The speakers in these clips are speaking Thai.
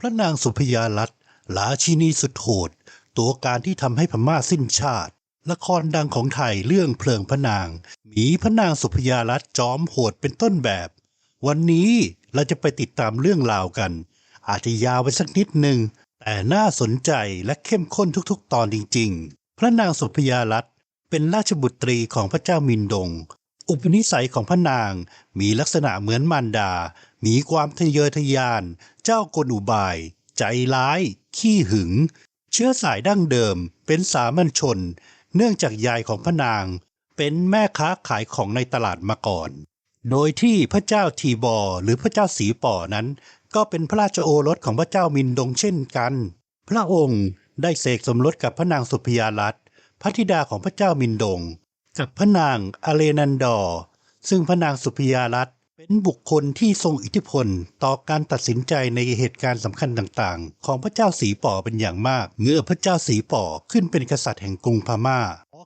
พระนางสุพยาลัตน์ราชินีสุดโหด ตัวการที่ทำให้พม่าสิ้นชาติ ละครดังของไทยเรื่องเพลิงพระนาง หมีพระนางสุพยาลัตน์จอมโหดเป็นต้นแบบ วันนี้เราจะไปติดตามเรื่องราวกัน อาจจะยาวไปสักนิดหนึ่งแต่น่าสนใจและเข้มข้นทุกๆ ตอนจริง ๆ พระนางสุพยาลัตน์เป็นราชบุตรีของพระเจ้ามินดง อุปนิสัยของพระนางมีลักษณะเหมือนมารดา มีความทะเยอทะยาน เจ้ากลอุบาย ใจร้าย ขี้หึง เชื้อสายดั้งเดิมเป็นสามัญชน เนื่องจากยายของพระนาง เป็นแม่ค้าขายของในตลาดมาก่อน โดยที่พระเจ้าทีบอหรือพระเจ้าสีป่อนั้น ก็เป็นพระราชโอรสของพระเจ้ามินดงเช่นกัน พระองค์ได้เสกสมรสกับพระนางสุพยาลัตพระธิดาของพระเจ้ามินดง กับพระนางอเลนันดอร์ซึ่งพระนางสุพยาลัตน์เป็นบุคคลที่ทรงอิทธิพลต่อการตัดสินใจในเหตุการณ์สำคัญต่างๆ ของพระเจ้าสีป่อเป็นอย่างมาก เมื่อพระเจ้าสีป่อขึ้นเป็นกษัตริย์แห่งกรุงพม่า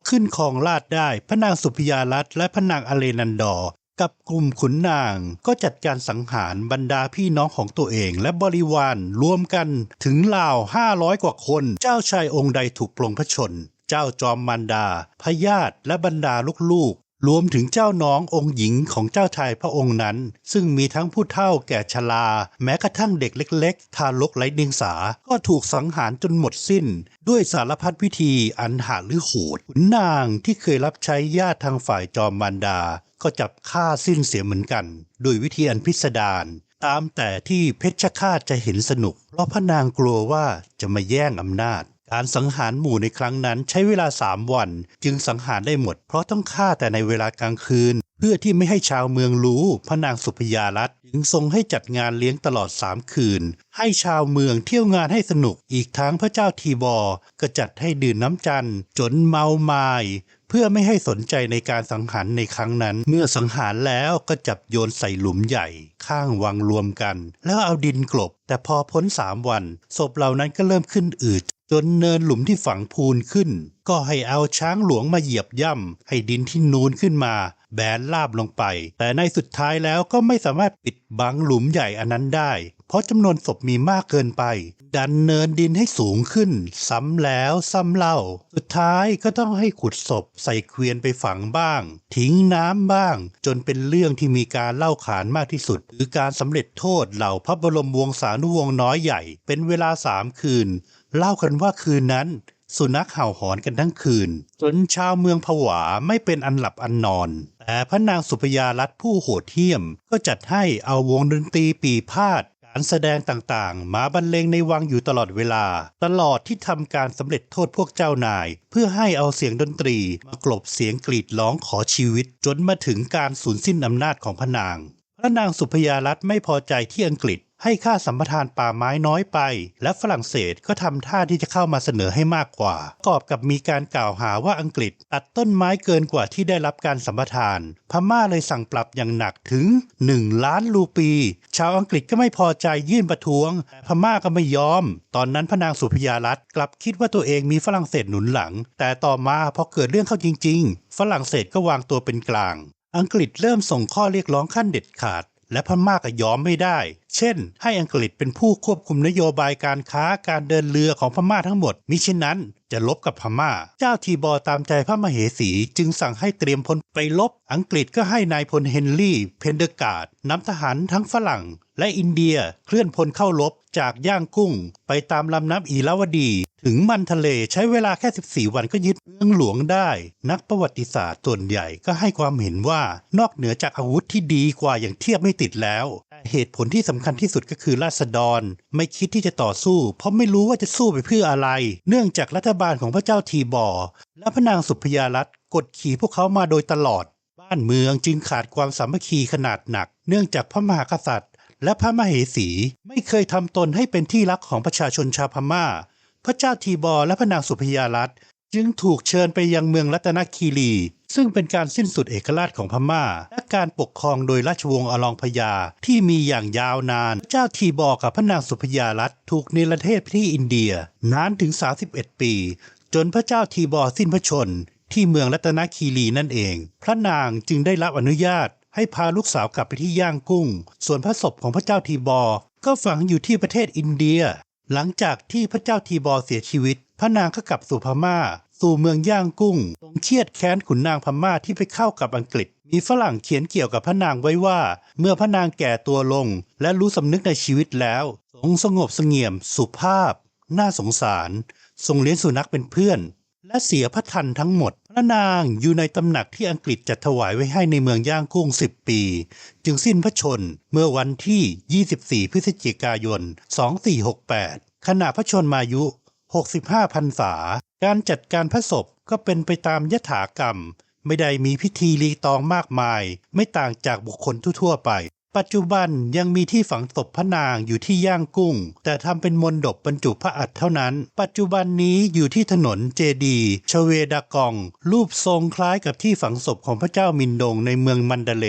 ขึ้นครองราชได้พระนางสุพยาลัตน์และพระนางอเลนันดอร์กับกลุ่มขุนนางก็จัดการสังหารบรรดาพี่น้องของตัวเองและบริวารรวมกันถึงราวห้าร้อยกว่าคน เจ้าชายองค์ใดถูกปลงพระชน เจ้าจอมมารดา พญาติและบรรดาลูกๆ รวมถึงเจ้าน้ององค์หญิงของเจ้าชายพระองค์นั้น ซึ่งมีทั้งผู้เฒ่าแก่ชรา แม้กระทั่งเด็กเล็ก ๆ ทารกไร้เดียงสา ก็ถูกสังหารจนหมดสิ้น ด้วยสารพัดวิธีอันหาหรือโหดนางที่เคยรับใช้ญาติทางฝ่ายจอมมารดา ก็จับฆ่าสิ้นเสียเหมือนกันโดยวิธีอันพิสดารตามแต่ที่เพชฌฆาตจะเห็นสนุก เพราะพระนางกลัวว่าจะมาแย่งอำนาจ การสังหารหมู่ในครั้งนั้นใช้เวลาสามวัน จึงสังหารได้หมด เพราะต้องฆ่าแต่ในเวลากลางคืน เพื่อที่ไม่ให้ชาวเมืองรู้ พระนางสุพยาลัตจึงทรงให้จัดงานเลี้ยงตลอดสามคืน ให้ชาวเมืองเที่ยวงานให้สนุกอีกทั้งพระเจ้าทีบอร์ก็จัดให้ดื่มน้ำจันทร์จนเมามายเพื่อไม่ให้สนใจในการสังหารในครั้งนั้น เมื่อสังหารแล้วก็จับโยนใส่หลุมใหญ่ ข้างวังรวมกัน แล้วเอาดินกลบ แต่พอพ้นสามวันศพเหล่านั้นก็เริ่มขึ้นอืด จนเนินหลุมที่ฝังพูนขึ้น ก็ให้เอาช้างหลวงมาเหยียบย่ำให้ดินที่นูนขึ้นมา แบนลาบลงไป แต่ในสุดท้ายแล้วก็ไม่สามารถปิดบังหลุมใหญ่อันนั้นได้ เพราะจำนวนศพมีมากเกินไป ดันเนินดินให้สูงขึ้น ซ้ำแล้วซ้ำเล่า สุดท้ายก็ต้องให้ขุดศพใส่เกวียนไปฝังบ้าง ทิ้งน้ำบ้าง จนเป็นเรื่องที่มีการเล่าขานมากที่สุดคือการสำเร็จโทษเหล่าพระบรมวงศานุวงศ์น้อยใหญ่ เป็นเวลาสามคืน เล่ากันว่าคืนนั้น สุนัขเห่าหอนกันทั้งคืน จนชาวเมืองผวาไม่เป็นอันหลับอันนอน แต่พระนางสุพยาลัตผู้โหดเหี้ยม ก็จัดให้เอาวงดนตรีปีพาดการแสดงต่างๆ มาบรรเลงในวังอยู่ตลอดเวลา ตลอดที่ทำการสำเร็จโทษพวกเจ้านาย เพื่อให้เอาเสียงดนตรี มากลบเสียงกรีดร้องขอชีวิต จนมาถึงการสูญสิ้นอำนาจของพระนาง พระนางสุพยาลัตไม่พอใจที่อังกฤษ ให้ค่าสัมปทานป่าไม้น้อยไป และฝรั่งเศสก็ทำท่าที่จะเข้ามาเสนอให้มากกว่าประกอบกับมีการกล่าวหาว่าอังกฤษตัดต้นไม้เกินกว่าที่ได้รับการสัมปทาน พม่าเลยสั่งปรับอย่างหนักถึง 1 ล้านรูปี ชาวอังกฤษก็ไม่พอใจยื่นประท้วง พม่าก็ไม่ยอม ตอนนั้นพระนางสุพยาลัตน์กลับคิดว่าตัวเองมีฝรั่งเศสหนุนหลัง แต่ต่อมาพอเกิดเรื่องเข้าจริง ๆ ฝรั่งเศสก็วางตัวเป็นกลาง อังกฤษเริ่มส่งข้อเรียกร้องขั้นเด็ดขาด และพม่าก็ยอมไม่ได้ เช่น ให้อังกฤษเป็นผู้ควบคุมนโยบายการค้าการเดินเรือของพม่าทั้งหมดมิฉะนั้นจะลบกับพม่า เจ้าทีบอตามใจพระมเหสีจึงสั่งให้เตรียมพลไปลบ อังกฤษก็ให้นายพลเฮนรี่ เพนเดอร์การ์ดนำทหารทั้งฝรั่ง และอินเดียเคลื่อนพลเข้ารบจากย่างกุ้ง ไปตามลำน้ำอีราวดี ถึงมันทะเลใช้เวลาแค่ 14 วันก็ยึดเมืองหลวงได้ นักประวัติศาสตร์ส่วนใหญ่ก็ให้ความเห็นว่านอกเหนือจากอาวุธที่ดีกว่าอย่างเทียบไม่ติดแล้ว เหตุผลที่สำคัญที่สุดก็คือราษฎร ไม่คิดที่จะต่อสู้ เพราะไม่รู้ว่าจะสู้ไปเพื่ออะไร เนื่องจากรัฐบาลของพระเจ้าทีบอร์และพระนางสุพยาลัตกดขี่พวกเขามาโดยตลอด บ้านเมืองจึงขาดความสามัคคีขนาดหนัก เนื่องจากพระมหากษัตริย์ และพระมเหสีไม่เคยทำตนให้เป็นที่รักของประชาชนชาวพม่า พระเจ้าทีบอร์และพระนางสุพยาลัตจึงถูกเชิญไปยังเมืองรัตนคีรี ซึ่งเป็นการสิ้นสุดเอกราชของพม่า และการปกครองโดยราชวงศ์อลองพญาที่มีอย่างยาวนาน เจ้าทีบอร์กับพระนางสุพยาลัตถูกเนรเทศที่อินเดียนานถึง 31 ปี จนพระเจ้าทีบอสิ้นพระชน ที่เมืองรัตนคีรีนั่นเอง พระนางจึงได้รับอนุญาต ให้พาลูกสาวกลับไปที่ย่างกุ้ง ส่วนพระศพของพระเจ้าทีบอ ก็ฝังอยู่ที่ประเทศอินเดีย หลังจากที่พระเจ้าทีบอเสียชีวิต พระนางก็กลับสู่พม่าสู่เมืองย่างกุ้งทรงเครียดแค้นขุนนางพม่าที่ไปเข้ากับอังกฤษ มีฝรั่งเขียนเกี่ยวกับพระนางไว้ว่า เมื่อพระนางแก่ตัวลง และรู้สำนึกในชีวิตแล้วทรงสงบเสงี่ยม สุภาพ น่าสงสาร ทรงเลี้ยงสุนัขเป็นเพื่อน และเสียพระทันทั้งหมด พระนางอยู่ในตำหนักที่อังกฤษจัดถวายไว้ให้ในเมืองย่างกุ้งสิบปี จึงสิ้นพระชนเมื่อวันที่ 24 พฤศจิกายน 2468 ขณะพระชนมายุ 65พรรษา การจัดการพระศพก็เป็นไปตามยถากรรม ไม่ได้มีพิธีรีตองมากมาย ไม่ต่างจากบุคคลทั่วๆไป ปัจจุบันยังมีที่ฝังศพพระนางอยู่ที่ย่างกุ้ง แต่ทำเป็นมนดบบรรจุพระอัฐเท่านั้น ปัจจุบันนี้อยู่ที่ถนนเจดีชเวดากอง รูปทรงคล้ายกับที่ฝังศพของพระเจ้ามินดงในเมืองมันดาเล